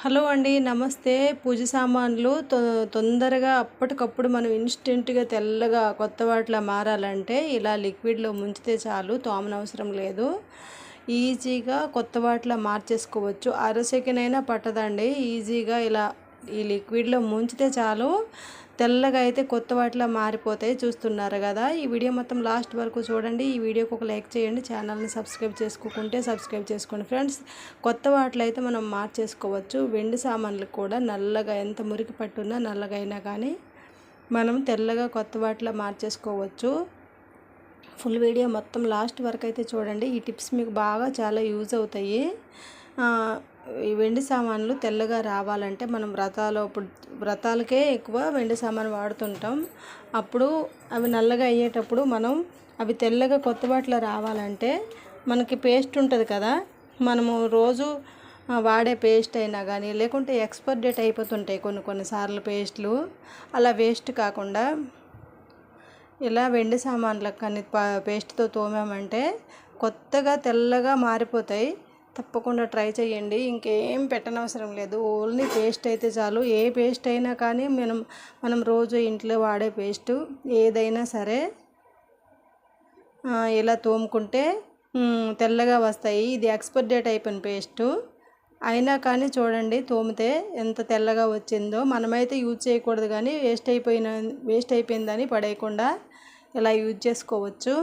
Hello అండి నమస్తే. పూజ సామాన్లు తొ తొందరగా అప్పటికప్పుడు మనం ఇన్స్టెంట్గా తెల్లగా కొత్త వాటిలా మారాలంటే ఇలా లిక్విడ్లో ముంచితే చాలు తోమనవసరం లేదు. ఈజీగా కొత్త వాటిలా మార్చేసుకోవచ్చు. అర సెకండ్ అయినా పట్టదండి. ఈజీగా ఇలా ఈ లిక్విడ్లో ముంచితే చాలు. తెల్లగా అయితే కొత్త వాటిలా మారిపోతాయి చూస్తున్నారు కదా. ఈ వీడియో మొత్తం లాస్ట్ వరకు చూడండి. ఈ వీడియోకి ఒక లైక్ చేయండి. ఛానల్ని సబ్స్క్రైబ్ చేసుకోకుంటే సబ్స్క్రైబ్ చేసుకోండి. ఫ్రెండ్స్ కొత్త వాటిలో అయితే మనం మార్చేసుకోవచ్చు. వెండి సామాన్లు కూడా నల్లగా ఎంత మురికి పట్టున్నా నల్లగా అయినా కానీ మనం తెల్లగా కొత్త వాటిలో మార్చేసుకోవచ్చు. ఫుల్ వీడియో మొత్తం లాస్ట్ వరకు అయితే చూడండి. ఈ టిప్స్ మీకు బాగా చాలా యూజ్ అవుతాయి. ఈ వెండి సామాన్లు తెల్లగా రావాలంటే మనం వ్రతాలు ఇప్పుడు వ్రతాలకే ఎక్కువ వెండి సామాన్ వాడుతుంటాం. అప్పుడు అవి నల్లగా అయ్యేటప్పుడు మనం అవి తెల్లగా కొత్త వాటిలో రావాలంటే మనకి పేస్ట్ ఉంటుంది కదా మనము రోజు వాడే పేస్ట్ అయినా కానీ లేకుంటే ఎక్స్పైర్ డేట్ అయిపోతుంటాయి కొన్ని కొన్నిసార్లు పేస్ట్లు. అలా వేస్ట్ కాకుండా ఇలా వెండి సామాన్లకు కానీ పేస్ట్తో తోమామంటే కొత్తగా తెల్లగా మారిపోతాయి. తప్పకుండా ట్రై చేయండి. ఇంకేం పెట్టనవసరం లేదు. ఓన్లీ పేస్ట్ అయితే చాలు. ఏ పేస్ట్ అయినా కానీ మనం మనం రోజు ఇంట్లో వాడే పేస్టు ఏదైనా సరే ఇలా తోముకుంటే తెల్లగా వస్తాయి. ఇది ఎక్స్పైర్ డేట్ అయిపోయిన పేస్టు. అయినా కానీ చూడండి తోమితే ఎంత తెల్లగా వచ్చిందో. మనమైతే యూజ్ చేయకూడదు కానీ వేస్ట్ అయిపోయిన వేస్ట్ అయిపోయిందని పడేయకుండా ఇలా యూజ్ చేసుకోవచ్చు.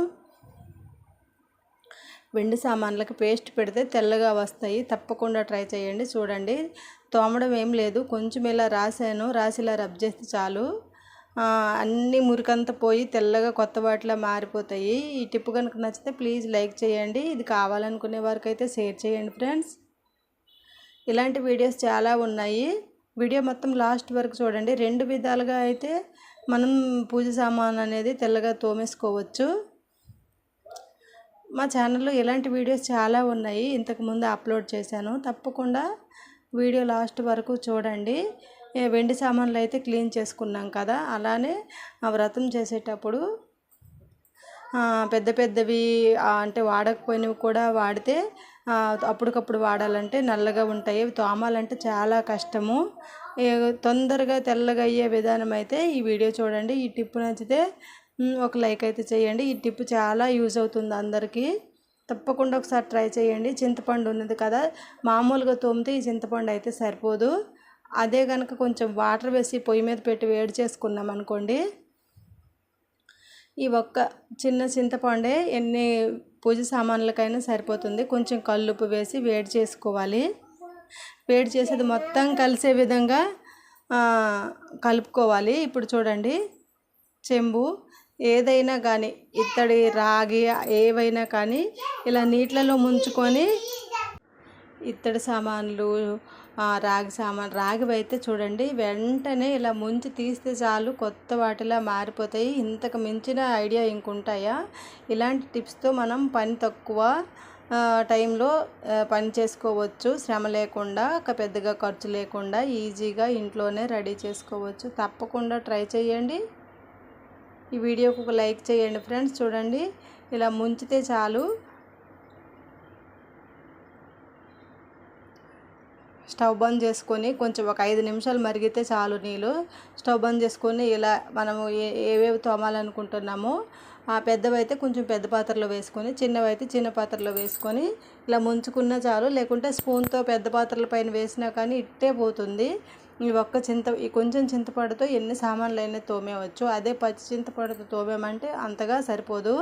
వెండి సామాన్లకు పేస్ట్ పెడితే తెల్లగా వస్తాయి. తప్పకుండా ట్రై చేయండి. చూడండి. తోమడం ఏం లేదు. కొంచెం ఇలా రాశాను. రాసి ఇలా రబ్ చేస్తే చాలు. అన్నీ మురికంతా పోయి తెల్లగా కొత్త వాటిలా మారిపోతాయి. ఈ టిప్ కనుక నచ్చితే ప్లీజ్ లైక్ చేయండి. ఇది కావాలనుకునే వారికి అయితే షేర్ చేయండి ఫ్రెండ్స్. ఇలాంటి వీడియోస్ చాలా ఉన్నాయి. వీడియో మొత్తం లాస్ట్ వరకు చూడండి. రెండు విధాలుగా అయితే మనం పూజ సామాన్ అనేది తెల్లగా తోమేసుకోవచ్చు. మా ఛానల్లో ఇలాంటి వీడియోస్ చాలా ఉన్నాయి. ఇంతకుముందు అప్లోడ్ చేశాను. తప్పకుండా వీడియో లాస్ట్ వరకు చూడండి. వెండి సామాన్లు అయితే క్లీన్ చేసుకున్నాం కదా అలానే వ్రతం చేసేటప్పుడు పెద్ద పెద్దవి అంటే వాడకపోయినవి కూడా వాడితే అప్పటికప్పుడు వాడాలంటే నల్లగా ఉంటాయి. తోమాలంటే చాలా కష్టము. తొందరగా తెల్లగా అయ్యే విధానం అయితే ఈ వీడియో చూడండి. ఈ టిప్పు నచ్చితే ఒక లైక్ అయితే చేయండి. ఈ టిప్ చాలా యూజ్ అవుతుంది అందరికీ. తప్పకుండా ఒకసారి ట్రై చేయండి. చింతపండు ఉన్నది కదా మామూలుగా తోమితే ఈ చింతపండు అయితే సరిపోదు. అదే కనుక కొంచెం వాటర్ వేసి పొయ్యి మీద పెట్టి వేడి చేసుకున్నాం అనుకోండి ఈ ఒక్క చిన్న చింతపండే ఎన్ని పూజ సామాన్లకైనా సరిపోతుంది. కొంచెం కల్లుపు వేసి వేడి చేసుకోవాలి. వేడి చేసేది మొత్తం కలిసే విధంగా కలుపుకోవాలి. ఇప్పుడు చూడండి చెంబు. ఏదైనా కానీ ఇత్తడి రాగి ఏవైనా కానీ ఇలా నీటిలలో ముంచుకొని ఇత్తడి సామాన్లు రాగి సామాన్ రాగి అయితే చూడండి వెంటనే ఇలా ముంచి తీస్తే చాలు కొత్త వాటిలా మారిపోతాయి. ఇంతకు మించిన ఐడియా ఇంకుంటాయా? ఇలాంటి టిప్స్తో మనం పని తక్కువ టైంలో పని చేసుకోవచ్చు. శ్రమ లేకుండా పెద్దగా ఖర్చు లేకుండా ఈజీగా ఇంట్లోనే రెడీ చేసుకోవచ్చు. తప్పకుండా ట్రై చేయండి. ఈ వీడియోకి ఒక లైక్ చేయండి ఫ్రెండ్స్. చూడండి ఇలా ముంచితే చాలు. స్టవ్ బంద్ చేసుకొని కొంచెం ఒక ఐదు నిమిషాలు మరిగితే చాలు నీళ్ళు. స్టవ్ బంద్ చేసుకొని ఇలా మనము ఏవేవి తోమాలనుకుంటున్నామో ఆ పెద్దవైతే కొంచెం పెద్ద పాత్రలో వేసుకొని చిన్నవైతే చిన్న పాత్రలో వేసుకొని ఇలా ముంచుకున్న చాలు. లేకుంటే స్పూన్తో పెద్ద పాత్రల పైన వేసినా కానీ ఇట్టే పోతుంది. ఈ ఒక్క చింత ఈ కొంచెం చింతపండుతో ఎన్ని సామాన్లు అయినా తోమేవచ్చు. అదే పచ్చి చింతపండుతో తోమేమంటే అంతగా సరిపోదు.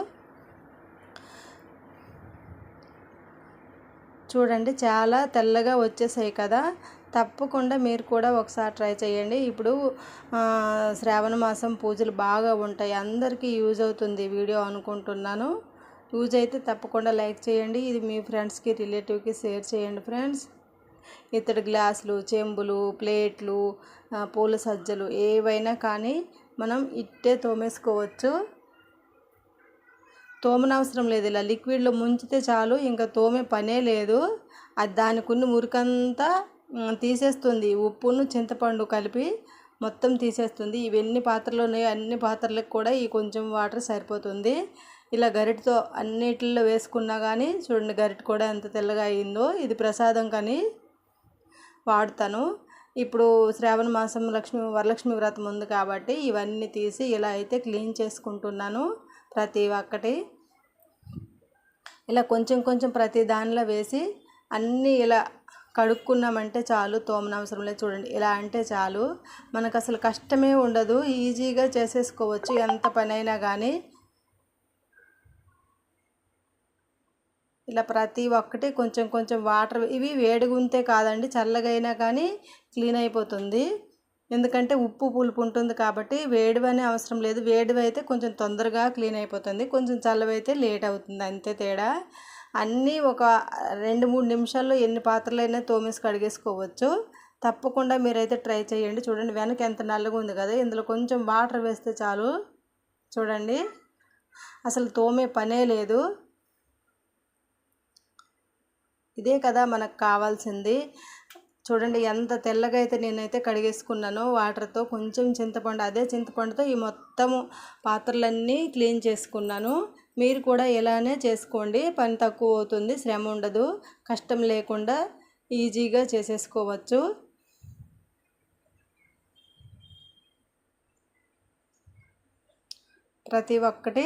చూడండి చాలా తెల్లగా వచ్చేసాయి కదా. తప్పకుండా మీరు కూడా ఒకసారి ట్రై చేయండి. ఇప్పుడు శ్రావణ మాసం పూజలు బాగా ఉంటాయి. అందరికీ యూజ్ అవుతుంది వీడియో అనుకుంటున్నాను. యూజ్ అయితే తప్పకుండా లైక్ చేయండి. ఇది మీ ఫ్రెండ్స్కి రిలేటివ్కి షేర్ చేయండి ఫ్రెండ్స్. ఇతడి గ్లాసులు చెంబులు ప్లేట్లు పూల సజ్జలు ఏవైనా కానీ మనం ఇట్టే తోమేసుకోవచ్చు. తోమనవసరం లేదు ఇలా లిక్విడ్లో ముంచితే చాలు ఇంకా తోమే పనే లేదు. అది దానికి మురికంతా తీసేస్తుంది. ఉప్పును చింతపండు కలిపి మొత్తం తీసేస్తుంది. ఇవన్నీ పాత్రలు ఉన్నాయో అన్ని పాత్రలకు కూడా ఈ కొంచెం వాటర్ సరిపోతుంది. ఇలా గరిటతో అన్నిటిలో వేసుకున్నా కానీ చూడండి గరిట కూడా ఎంత తెల్లగా అయిందో. ఇది ప్రసాదం కానీ వాడతాను. ఇప్పుడు శ్రావణ మాసం లక్ష్మి వరలక్ష్మి వ్రతం ఉంది కాబట్టి ఇవన్నీ తీసి ఇలా అయితే క్లీన్ చేసుకుంటున్నాను ప్రతి ఒక్కటి. ఇలా కొంచెం కొంచెం ప్రతి దానిలో వేసి అన్నీ ఇలా కడుక్కున్నామంటే చాలు తోమనవసరం లేదు చూడండి. ఇలా అంటే చాలు. మనకు అసలు కష్టమే ఉండదు. ఈజీగా చేసేసుకోవచ్చు. ఎంత పనైనా కానీ ఇలా ప్రతి ఒక్కటి కొంచెం కొంచెం వాటర్ ఇవి వేడిగుంతే కాదండి చల్లగైనా కానీ క్లీన్ అయిపోతుంది. ఎందుకంటే ఉప్పు పులుపు ఉంటుంది కాబట్టి వేడివనే అవసరం లేదు. వేడివి అయితే కొంచెం తొందరగా క్లీన్ అయిపోతుంది. కొంచెం చల్లవైతే లేట్ అవుతుంది. అంతే తేడా. అన్నీ ఒక రెండు మూడు నిమిషాల్లో ఎన్ని పాత్రలైనా తోమేసి కడిగేసుకోవచ్చు. తప్పకుండా మీరైతే ట్రై చేయండి. చూడండి వెనక ఎంత నల్లగా ఉంది కదా ఇందులో కొంచెం వాటర్ వేస్తే చాలు. చూడండి. అసలు తోమే పనే లేదు. ఇదే కదా మనకు కావాల్సింది. చూడండి ఎంత తెల్లగా అయితే నేనైతే కడిగేసుకున్నానో వాటర్తో కొంచెం చింతపండు అదే చింతపండుతో ఈ మొత్తము పాత్రలన్నీ క్లీన్ చేసుకున్నాను. మీరు కూడా ఇలానే చేసుకోండి. పని తక్కువ అవుతుంది శ్రమ ఉండదు కష్టం లేకుండా ఈజీగా చేసేసుకోవచ్చు. ప్రతి ఒక్కటి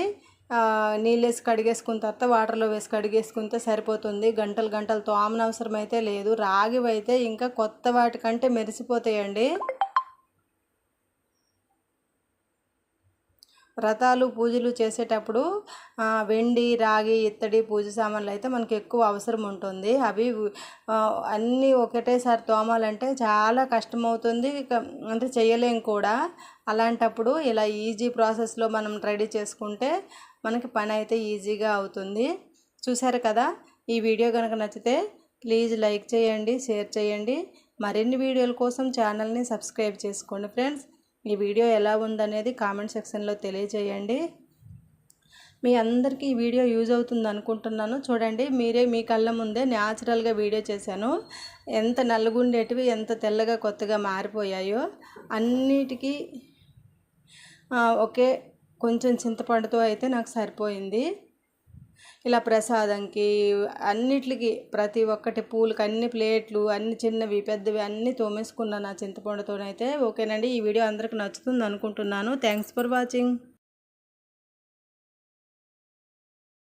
నీళ్ళేసి కడిగేసుకున్న తర్వాత వాటర్లో వేసి కడిగేసుకుంటే సరిపోతుంది. గంటలు గంటలు తోమన అవసరం అయితే లేదు రాగివైతే ఇంకా కొత్త వాటికంటే మెరిసిపోతాయండి. వ్రతాలు పూజలు చేసేటప్పుడు వెండి రాగి ఇత్తడి పూజ సామాన్లు అయితే మనకి ఎక్కువ అవసరం ఉంటుంది. అవి అన్నీ ఒకటేసారి తోమాలంటే చాలా కష్టమవుతుంది. అంటే చేయలేం కూడా. అలాంటప్పుడు ఇలా ఈజీ ప్రాసెస్లో మనం రెడీ చేసుకుంటే మనకి పని అయితే ఈజీగా అవుతుంది. చూసారు కదా? ఈ వీడియో కనుక నచ్చితే ప్లీజ్ లైక్ చేయండి షేర్ చేయండి. మరిన్ని వీడియోల కోసం ఛానల్ని సబ్స్క్రైబ్ చేసుకోండి ఫ్రెండ్స్. ఈ వీడియో ఎలా ఉందనేది కామెంట్ సెక్షన్లో తెలియజేయండి. మీ అందరికీ ఈ వీడియో యూజ్ అవుతుంది అనుకుంటున్నాను. చూడండి మీరే మీ కళ్ళ ముందే న్యాచురల్గా వీడియో చేశాను. ఎంత నల్లగుండేటివి ఎంత తెల్లగా కొత్తగా మారిపోయాయో అన్నిటికీ ఒకే కొంచెం చింతపండుతో అయితే నాకు సరిపోయింది. ఇలా ప్రసాదంకి అన్నిటికి ప్రతి ఒక్కటి పూలకి అన్ని ప్లేట్లు అన్ని చిన్నవి పెద్దవి అన్నీ తోమేసుకున్నాను నా చింతపండుతోనైతే ఓకేనండి. ఈ వీడియో అందరికి నచ్చుతుంది అనుకుంటున్నాను థ్యాంక్స్ ఫర్ వాచింగ్